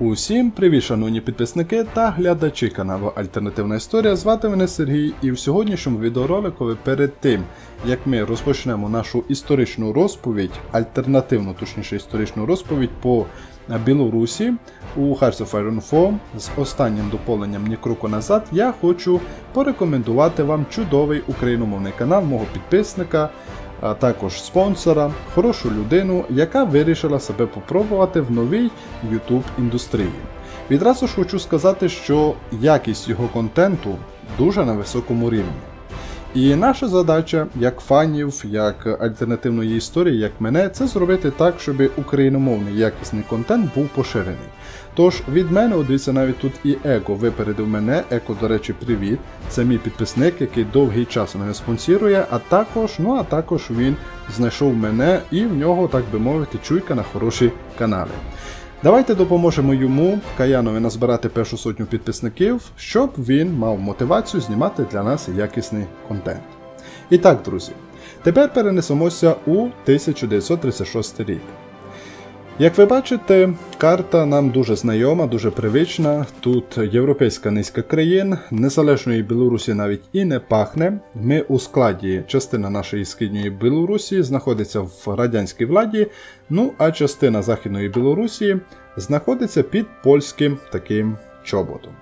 Усім привіт, шановні підписники та глядачі каналу Альтернативна Історія. Звати мене Сергій, і в сьогоднішньому відеоролику перед тим, як ми розпочнемо нашу історичну розповідь, альтернативну, точніше історичну розповідь по Білорусі у Hearts of Iron 4 з останнім доповненням ні кроку назад, я хочу порекомендувати вам чудовий україномовний канал мого підписника а також спонсора, хорошу людину, яка вирішила себе попробувати в новій YouTube індустрії. Відразу ж хочу сказати, що якість його контенту дуже на високому рівні. І наша задача, як фанів, як альтернативної історії, як мене, це зробити так, щоб україномовний якісний контент був поширений. Тож від мене, от дивіться, навіть тут і Еко випередив мене. Еко, до речі, привіт. Це мій підписник, який довгий час мене спонсорує, а також, ну а також він знайшов мене і в нього, так би мовити, чуйка на хороші канали. Давайте допоможемо йому, Каянові, назбирати першу сотню підписників, щоб він мав мотивацію знімати для нас якісний контент. І так, друзі, тепер перенесемося у 1936 рік. Як ви бачите, карта нам дуже знайома, дуже привична. Тут європейська низка країн, незалежної Білорусі навіть і не пахне. Ми у складі частина нашої східної Білорусі знаходиться в радянській владі, ну а частина Західної Білорусі знаходиться під польським таким чоботом.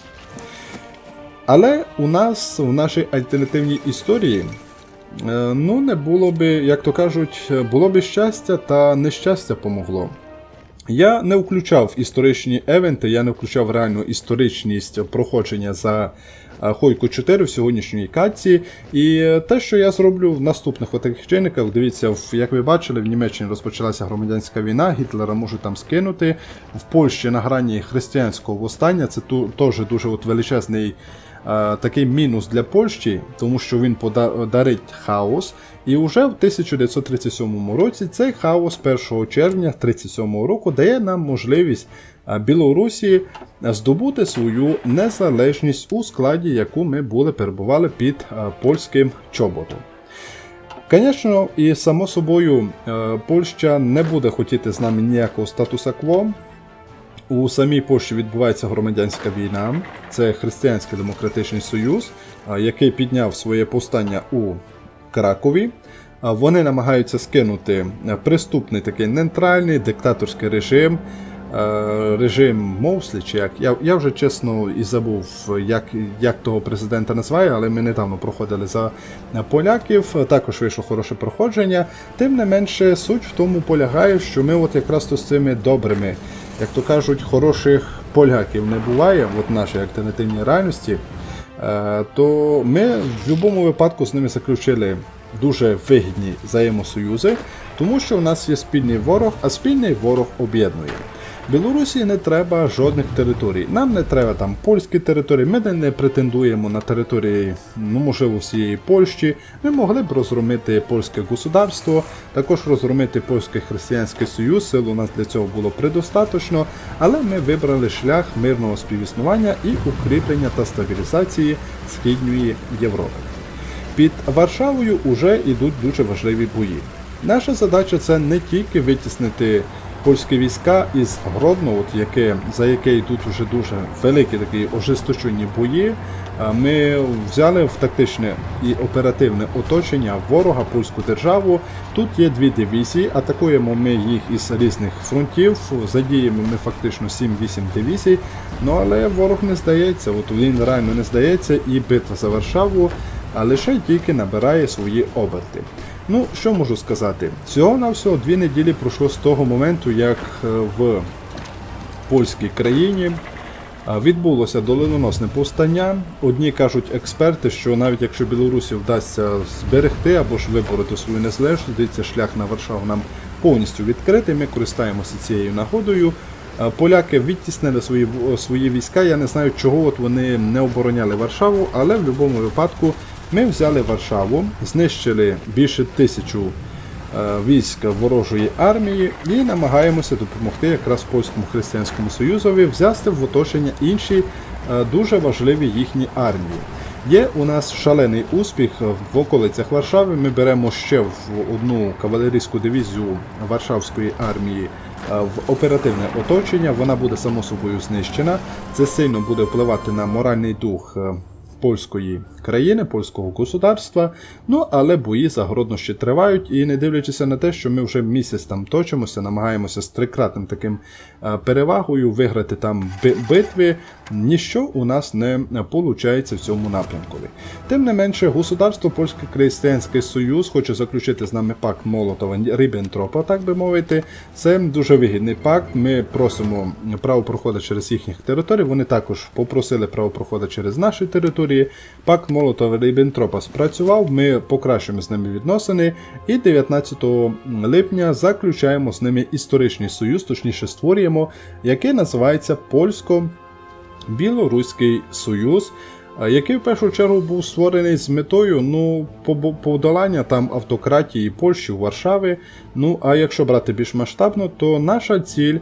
Але у нас в нашій альтернативній історії. е, Ну, не було би, як то кажуть, було би щастя, та нещастя помогло. Я не включав історичні евенти, я не включав реальну історичність проходження за е, Хойку 4 в сьогоднішній катці. І те, що я зроблю в наступних отаких чинниках, дивіться, як ви бачили, в Німеччині розпочалася громадянська війна, Гітлера можуть там скинути. В Польщі на грані християнського востання це теж дуже от величезний. Е, Такий мінус для Польщі, тому що він подарить хаос. І вже в 1937 році цей хаос 1 червня 1937 року дає нам можливість Білорусі здобути свою незалежність у складі, яку ми були перебували під польським чоботом. Звісно, і само собою е, Польща не буде хотіти з нами ніякого статуса кво. У самій Польщі відбувається громадянська війна. Це Християнський демократичний союз, який підняв своє повстання у Кракові. Вони намагаються скинути приступний такий нейтральний диктаторський режим, режим Мовслі, чи як. Я, я вже чесно і забув, як, як того президента називає, але ми недавно проходили за поляків. Також вийшло хороше проходження. Тим не менше, суть в тому полягає, що ми от якраз то з цими добрими, як то кажуть, хороших поляків не буває в нашій альтернативній реальності. Е, то ми в будь-якому випадку з ними заключили дуже вигідні взаємосоюзи, тому що в нас є спільний ворог, а спільний ворог об'єднує. Білорусі не треба жодних територій. Нам не треба там польські території. Ми не- претендуємо на території, ну можливо, всієї Польщі. Ми могли б розгромити польське государство, також розгромити польський християнський союз. Сил у нас для цього було предостаточно, але ми вибрали шлях мирного співіснування і укріплення та стабілізації східної Європи. Під Варшавою вже йдуть дуже важливі бої. Наша задача це не тільки витіснити польські війська із Гродно, от яке, за яке йдуть вже дуже великі такі ожесточені бої. Ми взяли в тактичне і оперативне оточення ворога польську державу. Тут є дві дивізії, атакуємо ми їх із різних фронтів. Задіємо ми фактично 7-8 дивізій. Ну але ворог не здається. От він реально не здається, і битва за Варшаву лише тільки набирає свої оберти. Ну, що можу сказати? Всього-навсього дві неділі пройшло з того моменту, як е, в польській країні відбулося доленоносне повстання. Одні кажуть експерти, що навіть якщо Білорусі вдасться зберегти або ж вибороти свою незалежність, дивіться, шлях на Варшаву нам повністю відкритий. Ми користаємося цією нагодою. Поляки відтіснили свої свої війська. Я не знаю, чого от вони не обороняли Варшаву, але в будь-якому випадку ми взяли Варшаву, знищили більше тисячу е, військ ворожої армії і намагаємося допомогти якраз польському християнському союзові взяти в оточення інші е, дуже важливі їхні армії. Є у нас шалений успіх в околицях Варшави. Ми беремо ще в одну кавалерійську дивізію Варшавської армії в оперативне оточення, вона буде само собою знищена. Це сильно буде впливати на моральний дух е, польської країни, польського государства. Ну але бої загородно ще тривають, і не дивлячись на те, що ми вже місяць там точимося, намагаємося з трикратним таким е, перевагою виграти там битви. Ніщо у нас не виходить в цьому напрямку. Тим не менше, государство Польський Християнський Союз хоче заключити з нами пакт Молотова Ріббентропа, так би мовити. Це дуже вигідний пакт. Ми просимо право проходу через їхніх територій. Вони також попросили право проходу через наші території. Пакт Молотова Ріббентропа спрацював. Ми покращуємо з ними відносини. І 19 липня заключаємо з ними історичний союз, точніше створюємо, який називається Польсько. Білоруський Союз, який в першу чергу був створений з метою ну, подолання там автократії Польщі, Варшави. Ну а якщо брати більш масштабно, то наша ціль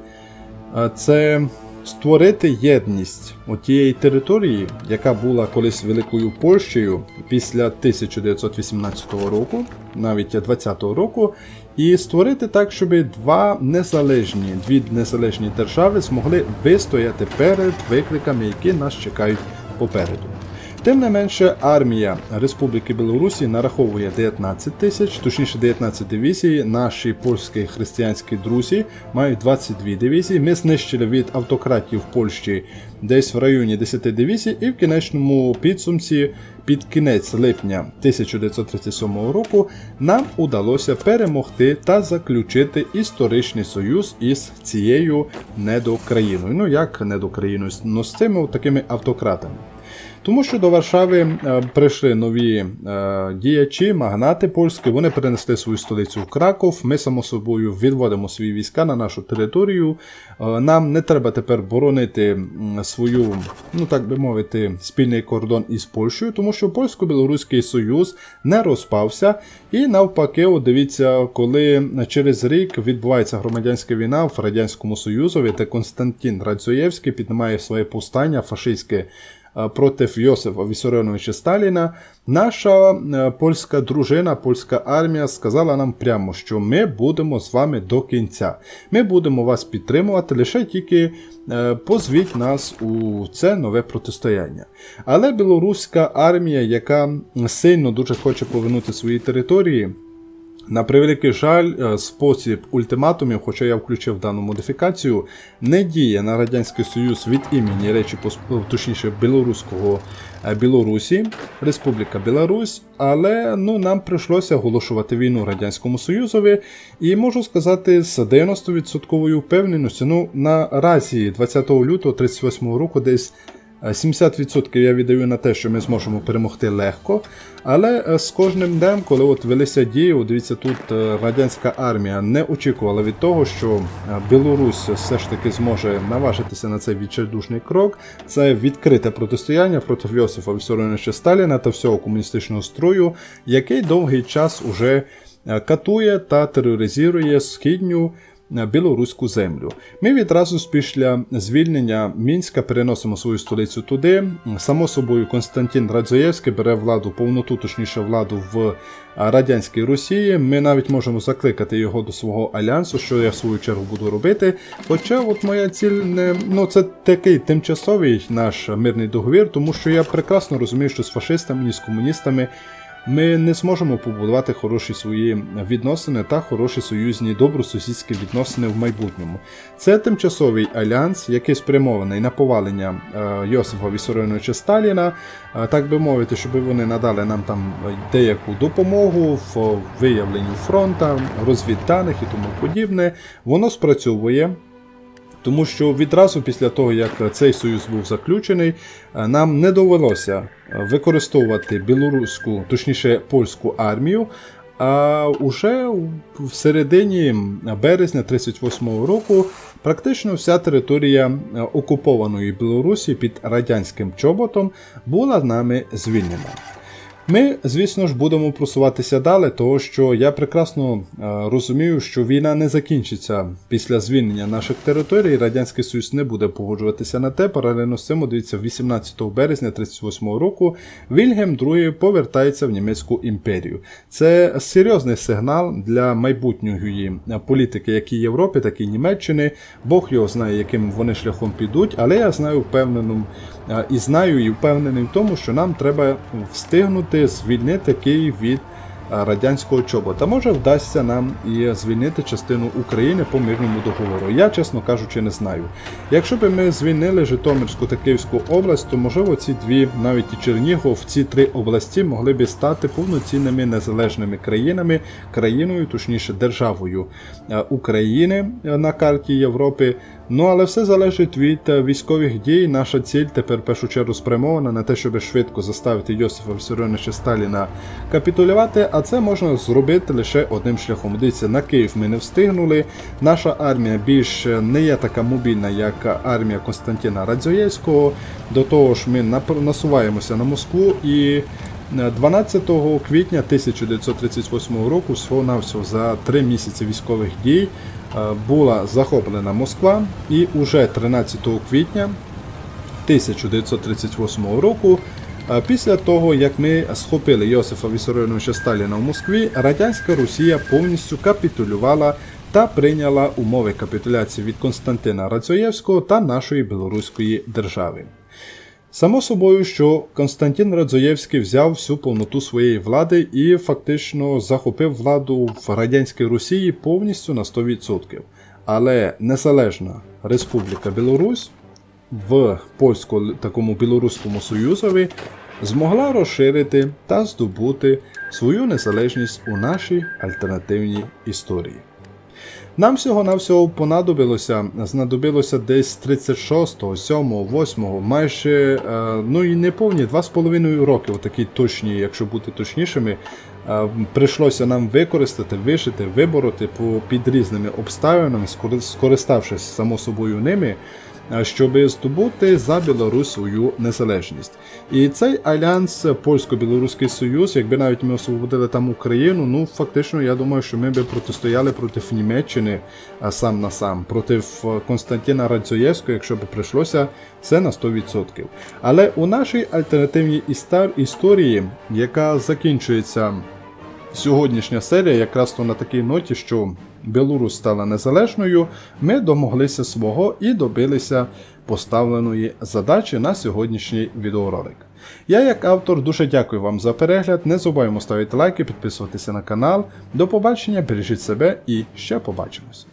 це створити єдність тієї території, яка була колись Великою Польщею після 1918 року, навіть 20-го року, і створити так, щоб два незалежні, дві незалежні держави змогли вистояти перед викликами, які нас чекають попереду. Тим не менше, армія Республіки Білорусі нараховує 19 тисяч, точніше 19 дивізій. Наші польські християнські друзі мають 22 дивізії. Ми знищили від автократів Польщі десь в районі 10 дивізій, і в кінечному підсумці під кінець липня 1937 року нам удалося перемогти та заключити історичний союз із цією недокраїною. Ну як недокраїною? Ну з цими такими автократами. Тому що до Варшави е, прийшли нові е, діячі, магнати польські, вони перенесли свою столицю в Краков. Ми, само собою, відводимо свої війська на нашу територію. Е, нам не треба тепер боронити свою, ну так би мовити, спільний кордон із Польщею, тому що польсько-білоруський союз не розпався. І навпаки, от дивіться, коли через рік відбувається громадянська війна в Радянському Союзові, де Константин Радзоєвський піднімає своє повстання фашистське е, проти Йосифа Вісаріоновича Сталіна, наша е, польська дружина, польська армія сказала нам прямо, що ми будемо з вами до кінця. Ми будемо вас підтримувати, лише тільки е, позвіть нас у це нове протистояння. Але білоруська армія, яка сильно дуже хоче повернути свої території, на превеликий жаль, е, спосіб ультиматумів, хоча я включив дану модифікацію, не діє на Радянський Союз від імені Речі Посп- точніше Білоруського е, Білорусі, Республіка Білорусь, але ну, нам прийшлося оголошувати війну Радянському Союзові, і можу сказати з 90% впевненістю, ну наразі 20 лютого 38 року десь Е, 70% я віддаю на те, що ми зможемо перемогти легко. Але е, з кожним днем, коли от велися дії, от дивіться, тут е, радянська армія не очікувала від того, що е, Білорусь все ж таки зможе наважитися на цей відчайдушний крок. Це відкрите протистояння проти Йосифа Вісаріоновича Сталіна та всього комуністичного строю, який довгий час уже е, катує та тероризує східню е, білоруську землю. Ми відразу після звільнення Мінська переносимо свою столицю туди. Само собою, Константин Радзоєвський бере владу, повноту, точніше владу в радянській Росії. Ми навіть можемо закликати його до свого альянсу, що я в свою чергу буду робити. Хоча, от моя ціль не ну це такий тимчасовий наш мирний договір, тому що я прекрасно розумію, що з фашистами і з комуністами. Ми не зможемо побудувати хороші свої відносини та хороші союзні добросусідські відносини в майбутньому. Це тимчасовий альянс, який спрямований на повалення е, Йосифа Вісаріоновича Сталіна, е, так би мовити, щоб вони надали нам там деяку допомогу в виявленні фронта, розвідданих і тому подібне. Воно спрацьовує. Тому що відразу після того, як цей союз був заключений, е, нам не довелося е, використовувати білоруську, точніше польську армію. А уже в середині березня 38-го року практично вся територія е, окупованої Білорусі під радянським чоботом була нами звільнена. Ми, звісно ж, будемо просуватися далі, тому що я прекрасно е, розумію, що війна не закінчиться після звільнення наших територій. Радянський Союз не буде погоджуватися на те. Паралельно з цим, дивіться, 18 березня 38 року Вільгельм II повертається в німецьку імперію. Це серйозний сигнал для майбутньої політики, як і Європи, так і Німеччини. Бог його знає, яким вони шляхом підуть, але я знаю впевненим і знаю і впевнений в тому, що нам треба встигнути звільнити Київ від радянського чобота. Може вдасться нам і звільнити частину України по мирному договору. Я, чесно кажучи, не знаю. Якщо б ми звільнили Житомирську та Київську область, то можливо ці дві, навіть і Чернігов, ці три області могли б стати повноцінними незалежними країнами, країною, точніше державою України на карті Європи. Ну але все залежить від е, військових дій. Наша ціль тепер в першу чергу спрямована на те, щоб швидко заставити Йосифа Вісаріоновича Сталіна капітулювати. А це можна зробити лише одним шляхом. Дивіться, на Київ ми не встигнули. Наша армія більш не є така мобільна, як армія Константина Радзоєвського. До того ж, ми насуваємося на Москву і. 12 квітня 1938 року, всього навсього за три місяці військових дій, е, була захоплена Москва, і уже 13 квітня 1938 року, е, після того як ми схопили Йосифа Вісаріоновича Сталіна в Москві, радянська Росія повністю капітулювала та прийняла умови капітуляції від Константина Радзоєвського та нашої білоруської держави. Само собою, що Константин Радзоєвський взяв всю повноту своєї влади і фактично захопив владу в радянській Росії повністю на 100%. Але незалежна Республіка Білорусь в польсько такому білоруському союзові змогла розширити та здобути свою незалежність у нашій альтернативній історії. Нам всього-навсього понадобилося, знадобилося десь 36-го, 7-го, 8-го, майже е, ну і не повні 2,5 роки, отакі точні, якщо бути точнішими, е, прийшлося нам використати, вишити, вибороти під різними обставинами, скориставшись само собою ними, щоб здобути за Білорусь свою незалежність. І цей альянс Польсько-Білоруський Союз, якби навіть ми освободили там Україну, ну фактично я думаю, що ми би протистояли проти Німеччини сам на сам, проти е, Константина Радзоєвського, якщо б прийшлося, це на 100%. Але у нашій альтернативній історії, яка закінчується сьогоднішня серія якраз то на такій ноті, що Білорусь стала незалежною, ми домоглися свого і добилися поставленої задачі на сьогоднішній відеоролик. Я, як автор, дуже дякую вам за перегляд. Не забуваємо ставити лайки, підписуватися на канал. До побачення, бережіть себе і ще побачимось.